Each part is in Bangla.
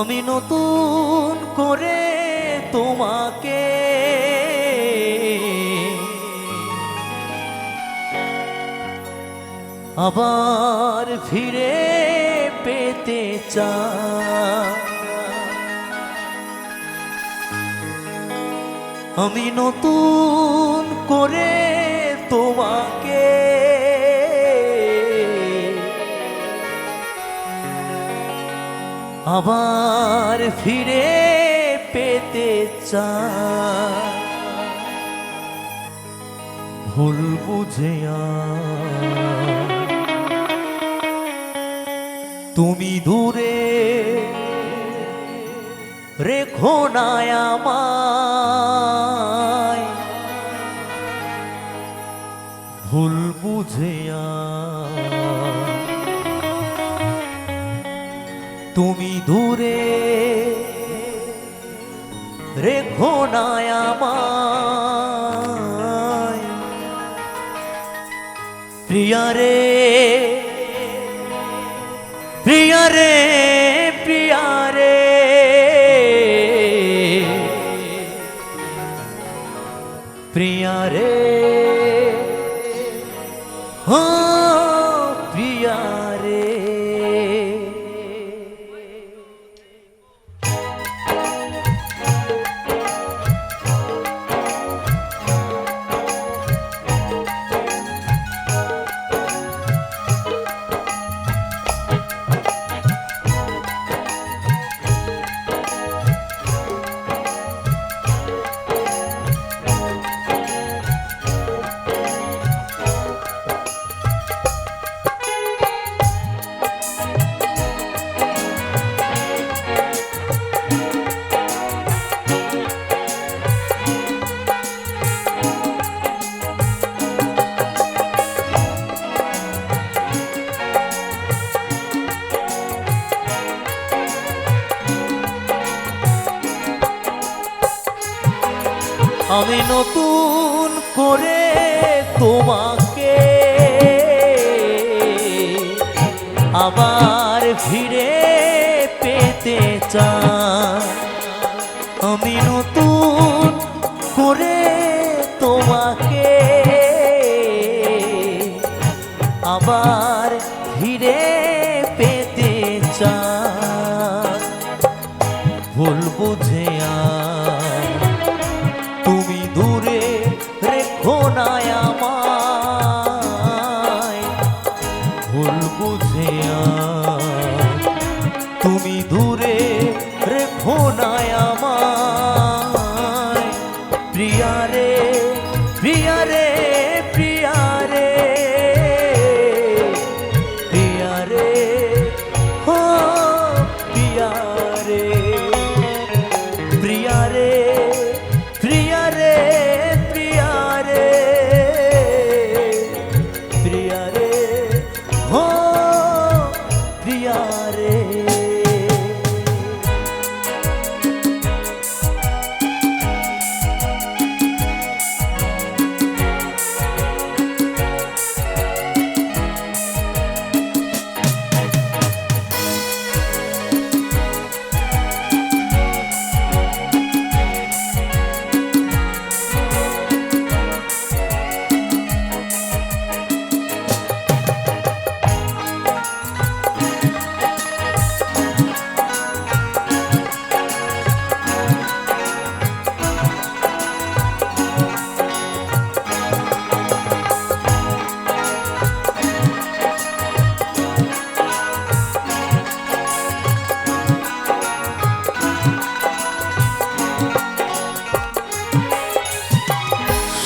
আমি নতুন করে তোমাকে। আবার ফিরে পেতে চাই। আমি নতুন করে তোমাকে। আবার ফিরে পেতে চাই ভুল বুঝে তুমি দূরে রেখো না আমায়। ভুল বুঝে তুমি দূরে। রেখো না আমায়। প্রিয়া রে প্রিয়া রে প্রিয়া রে। প্রিয়া রে। আমি নতুন করে তোমাকে আবার ভিড়ে পেতে চা আমি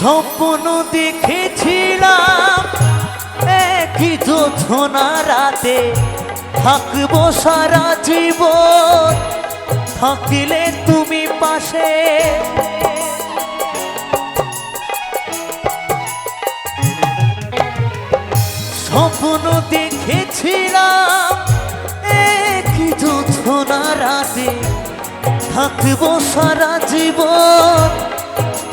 স্বপ্ন দেখেছিলাম। একই যোছনা রাতে থাকব সারা জীবন। থাকলে তুমি পাশে। স্বপ্ন দেখেছিলাম। একই যোছনা রাতে থাকব সারা জীবন।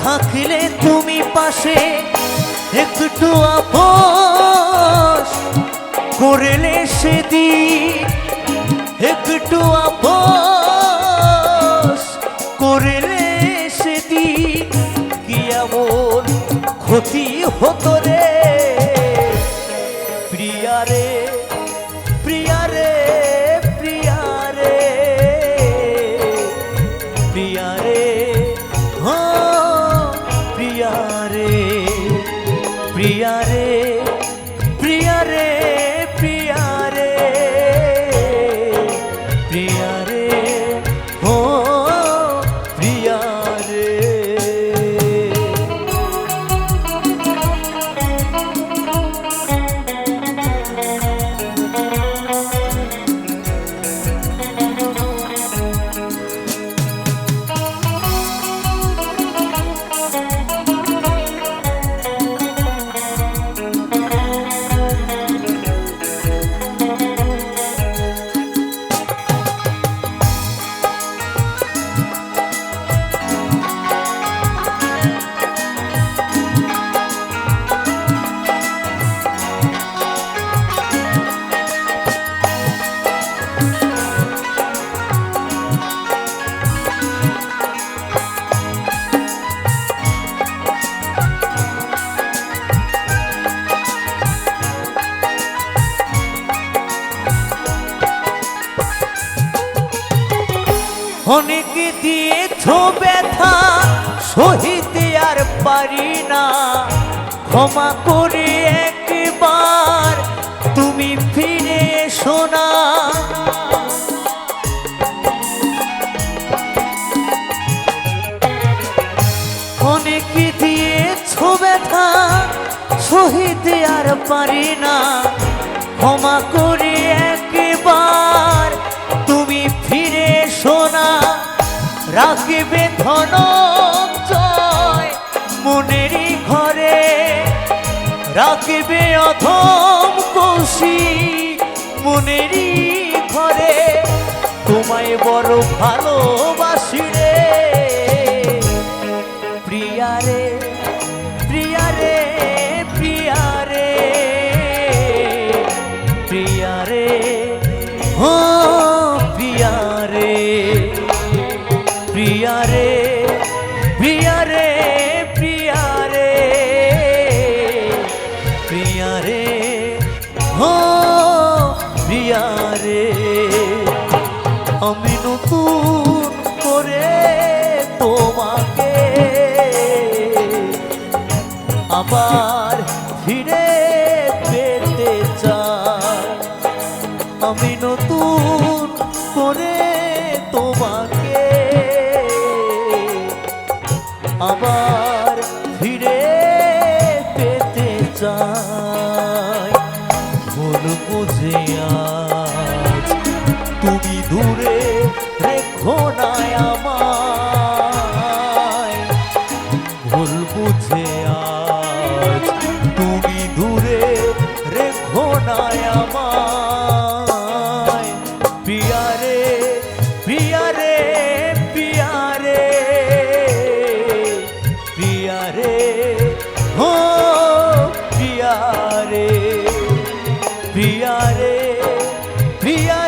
থাকলে তুমি পাশে। একটু আপোষ করলে সেদি একটু আপোষ করলে সেদি কি এমন ক্ষতি অনেকে দিয়েছ ব্যথা, সহিতে আর পারি না। ক্ষমা করে একবার তুমি ফিরে এসো না। অনেকে দিয়েছ ব্যথা, সহিতে আর পারি না। ক্ষমা করে রাখবে ধনঞ্জয় মনেরই ঘরে। রাখিবে অধম খুশি মনেরই ঘরে। তোমায় বড় ভালোবাসি প্রিয়া রে প্রিয়া রে রে। প্রিয়া রে, ও প্রিয়া আমি নতুন করে তোমাকে আবার ফিরে পেতে চাই। আমি চাই। বলব যে আজ তুমি দূরে রেখো না আমায়। আজ তুমি দূরে রেখো না আমায়। প্রিয়া